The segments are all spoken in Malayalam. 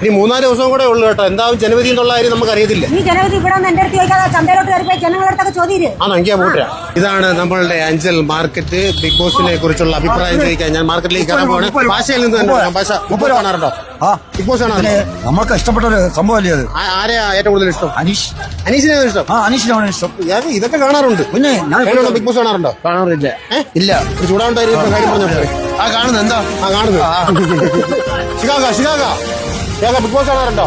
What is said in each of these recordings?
ഇനി മൂന്നാൽ ദിവസം കൂടെ ഉള്ളു കേട്ടോ. എന്താവും ജനവധി എന്നുള്ള കാര്യം നമുക്ക് അറിയത്തില്ല ഈ ജനവിധി ഇവിടെ ഒന്ന് എന്റെ അടുത്ത് ചോദിക്കാതെ ചന്തയിലോട്ട് പോയി ജനങ്ങളുടെ അടുത്തൊക്കെ ചോദ്യം ഇതാണ് നമ്മളുടെ അഞ്ചൽ മാർക്കറ്റ് ബിഗ് ബോസിനെ കുറിച്ചുള്ള അഭിപ്രായം ചോദിക്കാൻ ഞാൻ മാർക്കറ്റിലേക്ക് കയറാൻ പോകണം ഭാഷയിൽ നിന്ന് തന്നെ പറയാം. ഭാഷ മുപ്പത് കാണാറുണ്ടോ ആ. ബിഗ് ബോസ് ആണോ? കാണാറുണ്ടോ നമ്മൾക്ക് ഇഷ്ടപ്പെട്ട ഒരു സംഭവമല്ലേ അത്? ആ- ആരെയാ ഏറ്റവും കൂടുതൽ ഇഷ്ടം? അനീഷ്. അനീഷിനെ ഇഷ്ടം? ആ അനീഷിനാണ് ഇഷ്ടം. ഞാൻ ഇതൊക്കെ കാണാറുണ്ട്. പിന്നെ ഞാൻ ബിഗ് ബോസ് കാണാറുണ്ടോ? കാണാറില്ല. ഏ? ഇല്ല. ഒരു കാര്യം ആ കാണുന്നത് എന്താ? ആ കാണുന്നത് ഷികാഗ ഷികാഗ ഷികാഗ ബിഗ് ബോസ് കാണാറുണ്ടോ?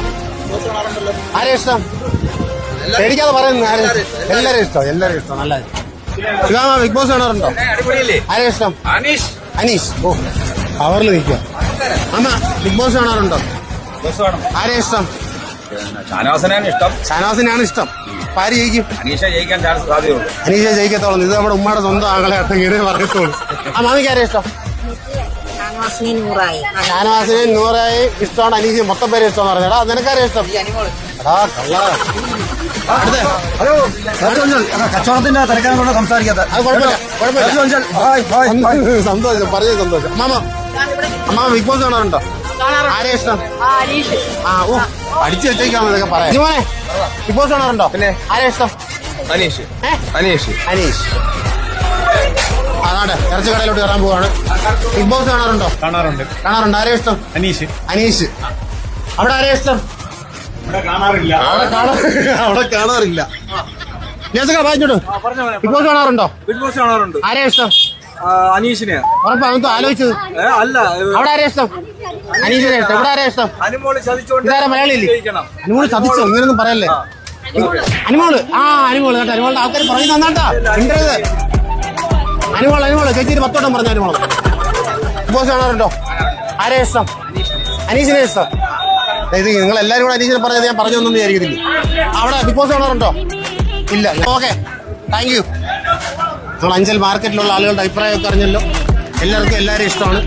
ആരെയാ ഇഷ്ടം? പേടിക്കാതെ പറയുന്നു ആരെ എല്ലാരും ഇഷ്ടം എല്ലാരും ഇഷ്ടം നല്ല ശിവാമ ബിഗ് ബോസ് കാണാറുണ്ടോ? ആരെയാ ഇഷ്ടം? അനീഷ്. അനീഷ്. ഓ പവറിൽ നിൽക്കുക. അമ്മ ബിഗ് ബോസ് കാണാറുണ്ടോ? ആരെയാ ഇഷ്ടം? ഷാനവാസനാണ് ഇഷ്ടം. ഷാനവാസിനാണ് ഇഷ്ടം. ആര് ജയിക്കും? അനീഷ ജയിക്കാൻ ചാൻസ് സാധ്യതയുള്ളൂ. അനീഷ ജയിക്കത്തോളം. ഇത് നമ്മുടെ ഉമ്മയുടെ സ്വന്തം ആകളെ അട്ടങ്ങനെ പറയത്തോളൂ ആ മാമിക്ക് ആരെയാ ഇഷ്ടം? ഷാനവാസിനെ നൂറായി. ഇഷ്ടമാണ് അനീഷ് മൊത്തം പേര് ഇഷ്ടം പറഞ്ഞടാ നിനക്കാരെ ഇഷ്ടം. എടാ കള്ള. ഹലോ. കച്ചവടത്തിന്റെ തിരക്കാൻ കൊണ്ട് സംസാരിക്കാത്ത. സന്തോഷം പറഞ്ഞ സന്തോഷം അമ്മാമ അമ്മാമ ബിഗ് ബോസ് കാണാറുണ്ടോ? ആരെയാ ഇഷ്ടം? ആ ഓ അടിച്ചു വെച്ചേക്കാന്ന് ഇതൊക്കെ പറയാം മോനെ ബിഗ് ബോസ് കാണാറുണ്ടോ? പിന്നെ? ആരെയാ ഇഷ്ടം? അനീഷ്? അനീഷ്. അനീഷ്. അതാണ്ട് ഇറച്ചി കടയിലോട്ട് കയറാൻ പോവാണ്. ബിഗ് ബോസ് കാണാറുണ്ടോ? കാണാറുണ്ട്. കാണാറുണ്ട്? ആരെ ഇഷ്ടം? അനീഷ്. അനീഷ്. അവിടെ ആരെ ഇഷ്ടം? കാണാറില്ല. അവിടെ കാണാ അവിടെ കാണാറില്ല. ഞാൻ വായിച്ചോട്ടു ബിഗ് ബോസ് കാണാറുണ്ടോ? ബിഗ് ബോസ് കാണാറുണ്ട്. ആരെയാ ഇഷ്ടം? അനീഷിനെ ആലോചിച്ചത്. അല്ല അവിടെ ആരെയാ ഇഷ്ടം? അനീഷിനെ ഇഷ്ടം. ഇവിടെ ആരെയാ ഇഷ്ടം? അനുമോൾ ചതിച്ചോണ്ട് ഇതാരാ മലയാളിയില്ലേ ജയിക്കണം. അനുമോൾ ചതിച്ചോ? ഇങ്ങനൊന്നും പറയല്ലേ? അനുമോൾ. ആ അനുമോൾ കേട്ടോ. അനുമോളുടെ ആൾക്കാർ പറയുന്ന നന്നാട്ടാ. അനുമോൾ അനുമോൾ. ചേച്ചിട്ട് പത്തോട്ടം പറഞ്ഞ അനുമോൾ. ബോസ് കാണാറുണ്ടോ? ആരെ ഇഷ്ടം? അനീഷിനെ ഇഷ്ടം. നിങ്ങൾ എല്ലാവരും കൂടെ അനീഷിനെ പറഞ്ഞത് ഞാൻ പറഞ്ഞൊന്നും വിചാരിക്കുന്നില്ല അവിടെ ബിഗ് ബോസ് കാണാറുണ്ടോ? ഇല്ല. ഓക്കെ. താങ്ക് യു നമ്മൾ അഞ്ചൽ മാർക്കറ്റിലുള്ള ആളുകളുടെ അഭിപ്രായമൊക്കെ അറിഞ്ഞല്ലോ. എല്ലാവർക്കും എല്ലാവരും ഇഷ്ടമാണ്.